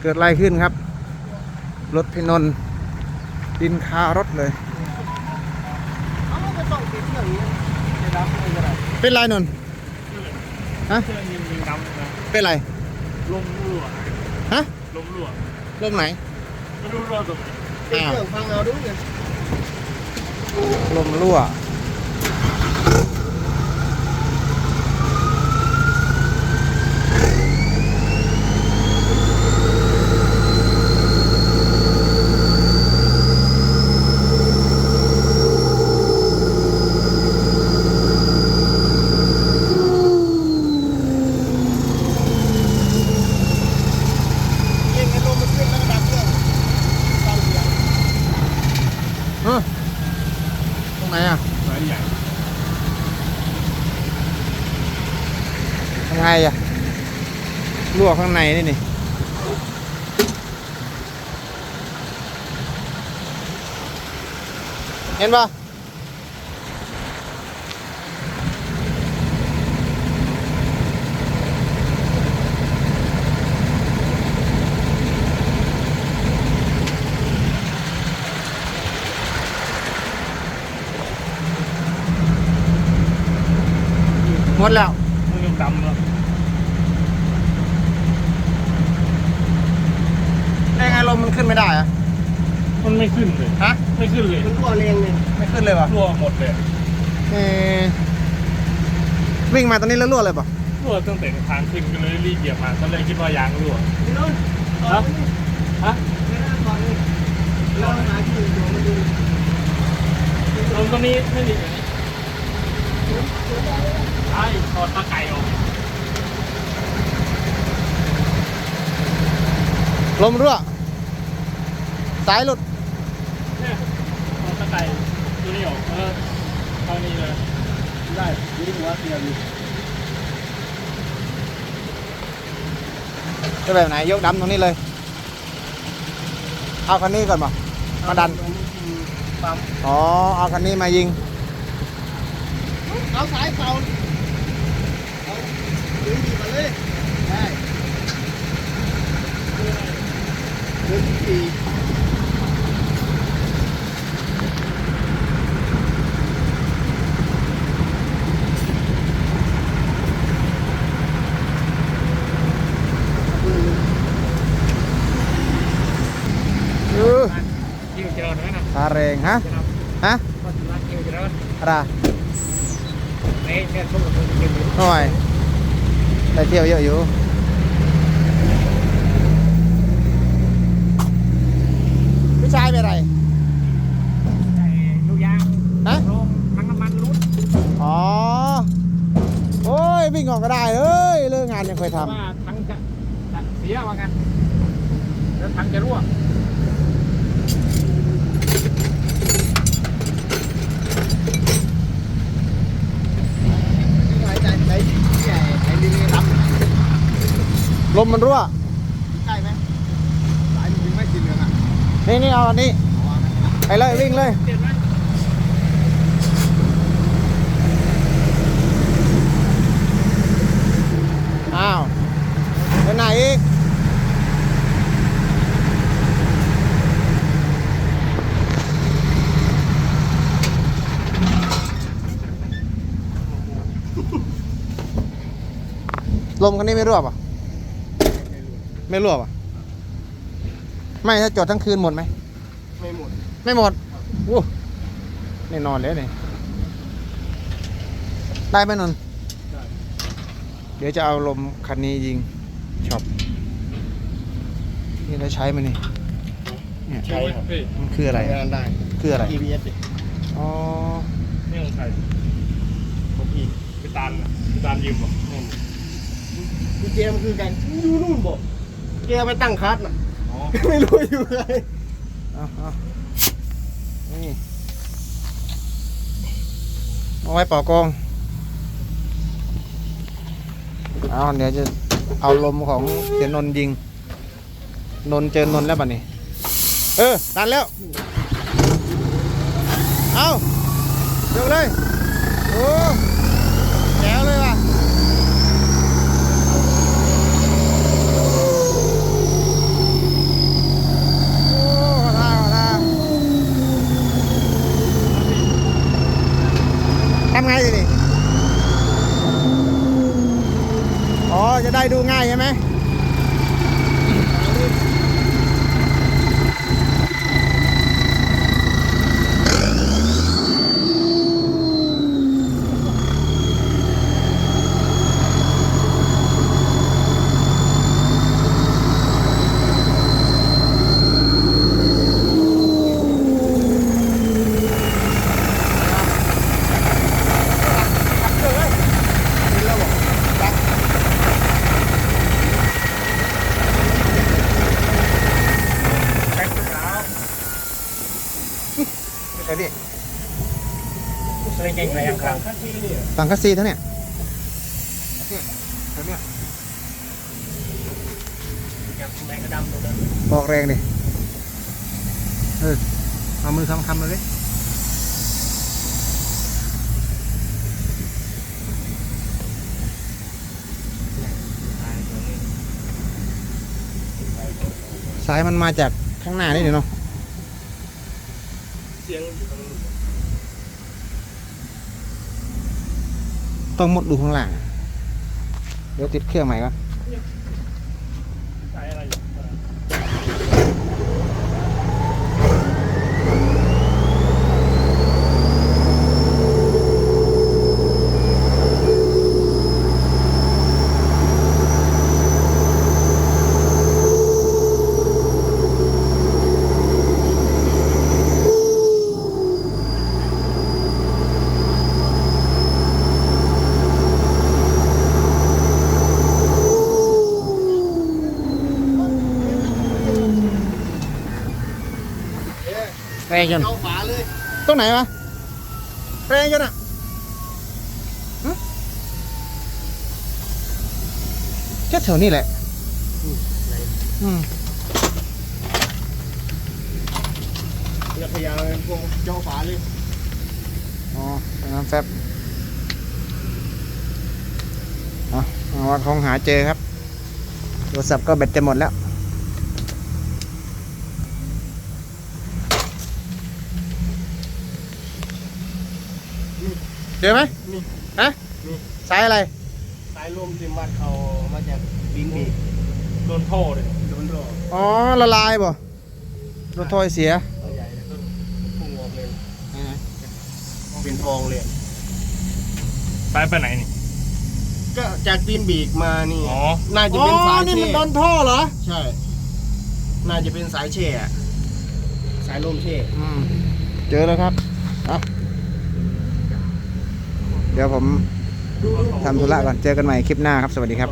เกิดอะไรขึ้นครับ รถพี่นนดินคารถเลยเป็นไรนนฮะเป็นไรลมรั่วฮะลมรั่วลมไหนไม่รู้รั่วตรงไหนเครื่องฟังเอาดูเนี่ยลมรั่ว เองไอ้ลมมันขึ้นแล้วก็ดับเครื่องฟังเสียง เออตรงไหนอะ สายใหญ่ ยังไงอะ รั่วข้างในนี่นี่เห็นปะหมดแล้ว เครื่องดำแล้ว ได้ไง ลมมันขึ้นไม่ได้อะมันไม่ขึ้นเลย ฮะ ไม่ขึ้นเลยมันตัวแรงเลยไม่ขึ้นเลยวะรั่วหมดเลยเออวิ่งมาตอนนี้แล้วรั่วเลยปะรั่วตั้งแต่ทางขึ้นก็เลยรีบเหยียบมาก็เลยคิดว่ายางรั่วพี่นุ่นต่อไปนี่ฮะไม่ได้ต่อเลยเราหาที่อยู่มาดูลมตรงนี้ไม่ดีอย่างนี้ใช่ถอดตะไก่ออกลมรั่ว สายหลุดเนี่ยถอดตะไก่ตัวนี้ออกเออเท่านี้เลยได้นี่หัวเสียงจะแบบไหนยกดำตรงนี้เลย เอาคันนี้ก่อนปะมาดัน ปั๊มอ๋อ เอาคันนี้มายิง เอาสายเสาเอาดึงดีมาเลย ได้ดึงสี่ เออ คิวเจริญไหมนะ ตาแรงฮะ ฮะ ก็ถือว่าคิวเจริญ อะไร ในแค่ช่ วงตัวคิวหน่อยได้เที่ยวเยอะอยู่พี่ชายเป็นไรลูกยางฮะลงทั้งน้ำมันรุดอ๋อ โอ้ยวิ่งออกก็ได้เฮ้ยเลิกงานยังเคยทว่าทั้งจะจะเสียว่ากันแล้วทั้งจะรั่ว หายใจไหนใหญ่ไหนลิ้นรับำล มมันรั่วใกล้ไหมสายมันยังไม่กินเลยอะนี่นี่เอาอันนี้ไปเลยวิ่งเลยเห็นไหมอ้าวไปไหนอีกลมคันนี้ไม่รั่วป่ะ ไม่รั่วป่ะ ไม่ถ้าจอดทั้งคืนหมดไหม ไม่หมด ไม่หมดวู้แน่นอนเลยนี่ได้ไหมนนท์เดี๋ยวจะเอาลมคันนี้ยิงช็อปนี่ได้ใช้ไหมนี่เนี่ยใช่ครับพี่มันคืออะไร ทำงานได้ คืออะไร EBS ดิอ๋อ นี่ของใครของพี่พี่ตาลน่ะพี่ตาลยืมบอกกุญแจมันคือกันอยู่นู่นบอก แกไปตั้งคัสน่ะอ๋อไม่รู้อยู่ไหนเอาเอานี่เอาไว้เป่ากองเอาเดี๋ยวจะเอาลมของเสียนนท์ยิง นนท์เจอนนท์แล้วบัดนี้เออตันแล้ว เอายกเลย โอ้ำไงดิอ๋อ จะได้ดูง่ายใช่ไหม ที่นี่ฝั่งคัสซีเท่าเนี้ยเท่าเนี้ยกับแมงกระดำตรงนั้นบอกแรงดิเออเอามือคำคำๆเลยดิสายมันมาจากข้างหน้านี่เนาะเสียง ต้องมุดดูข้างล่าง เดี๋ยวติดเครื่องใหม่ก่อน สายอะไรอยู่ แรงจนเข้าฝาเลยตรงไหนวะแรงจนอะแค่แถวนี้แหละอืมแล้วพยายามพวกเจ้าฝาเลย อ๋อน้ำแฟบเอาเอวันคงหาเจอครับ โทรศัพท์ก็แบตจะหมดแล้ว เจอไหมนี่ฮะนี่สายอะไรสายลมที่มัดเขามาจากบินบีโดนโทษเลยโดนรออ๋อละลายบ่โดนถ้อยเสียตัวใหญ่เลยต้นพุ่งออกเลยเป็นทองเลยสายไปไหนนี่ก็จากตีนบีกมานี่อ๋อน่าจะเป็นสายนี่เช่มันโดนท่อเหรอใช่ น่าจะเป็นสายเช่อะสายลมเช่อืมเจอแล้วครับเอา เดี๋ยวผมทำธุระก่อน เจอกันใหม่คลิปหน้าครับ สวัสดีครับ